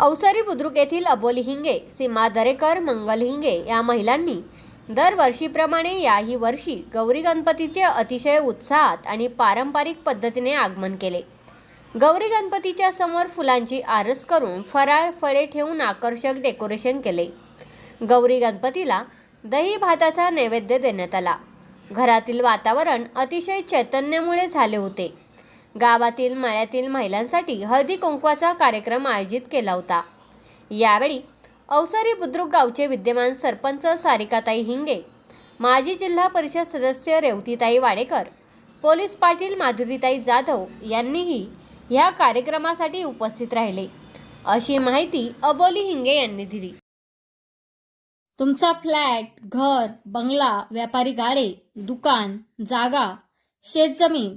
अवसरी बुद्रुक येथील अबोली हिंगे सीमा दरेकर मंगल हिंगे या महिलांनी दरवर्षीप्रमाणे याही वर्षी गौरी गणपतीचे अतिशय उत्साहात आणि पारंपरिक पद्धतीने आगमन केले. गौरी गणपतीच्या समोर फुलांची आरस करून फराळ फळे ठेवून आकर्षक डेकोरेशन केले. गौरी गणपतीला दही भाताचा नैवेद्य देण्यात आला. घरातील वातावरण अतिशय चैतन्यामुळे झाले होते. गावातील मळ्यातील महिलांसाठी हळदी कुंकवाचा कार्यक्रम आयोजित केला होता. यावेळी अवसरी बुद्रुक गावचे विद्यमान सरपंच सारिकाताई हिंगे माजी जिल्हा परिषद सदस्य रेवतीताई वाडेकर पोलीस पाटील माधुरीताई जाधव यांनीही ह्या कार्यक्रमासाठी उपस्थित राहिले. अशी माहिती अबोली हिंगे यांनी दिली. तुमचा फ्लॅट घर बंगला व्यापारी गाडे दुकान जागा शेतजमीन